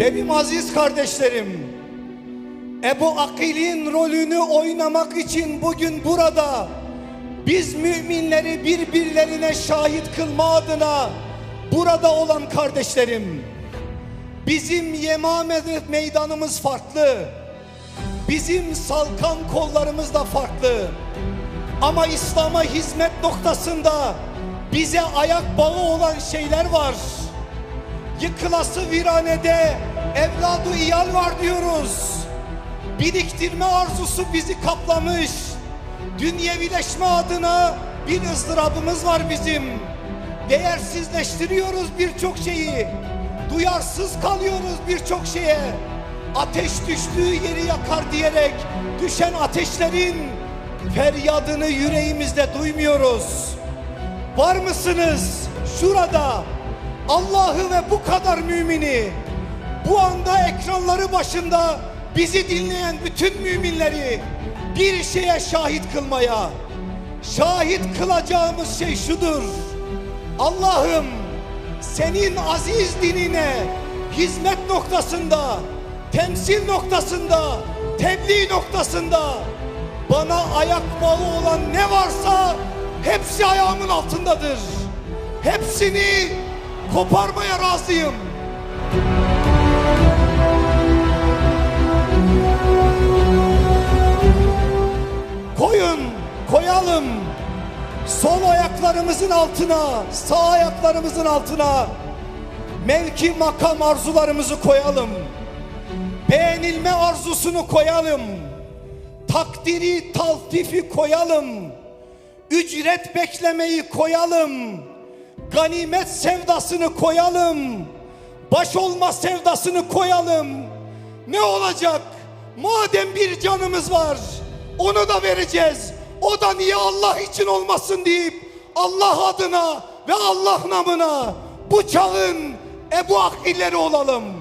Benim aziz kardeşlerim, Ebu Akil'in rolünü oynamak için bugün burada biz müminleri birbirlerine şahit kılma adına burada olan kardeşlerim, bizim Yemame meydanımız farklı, bizim salkan kollarımız da farklı. Ama İslam'a hizmet noktasında bize ayak bağı olan şeyler var. Yıkılası viranede evladı iyal var diyoruz. Biriktirme arzusu bizi kaplamış. Dünyevileşme adına bir ızdırabımız var bizim. Değersizleştiriyoruz birçok şeyi. Duyarsız kalıyoruz birçok şeye. Ateş düştüğü yeri yakar diyerek düşen ateşlerin feryadını yüreğimizde duymuyoruz. Var mısınız şurada Allah'ı ve bu kadar mümini bu anda ekranları başında bizi dinleyen bütün müminleri bir şeye şahit kılmaya şahit kılacağımız şey şudur Allah'ım senin aziz dinine hizmet noktasında temsil noktasında tebliğ noktasında bana ayak bağı olan ne varsa hepsi ayağımın altındadır. Hepsini koparmaya razıyım. Koyun, koyalım. Sol ayaklarımızın altına, sağ ayaklarımızın altına mevki makam arzularımızı koyalım. Beğenilme arzusunu koyalım takdiri taltifi koyalım. Ücret beklemeyi koyalım. Ganimet sevdasını koyalım. Baş olma sevdasını koyalım. Ne olacak? Madem bir canımız var, onu da vereceğiz. O da niye Allah için olmasın deyip Allah adına ve Allah namına bu çağın Ebu Akilleri olalım.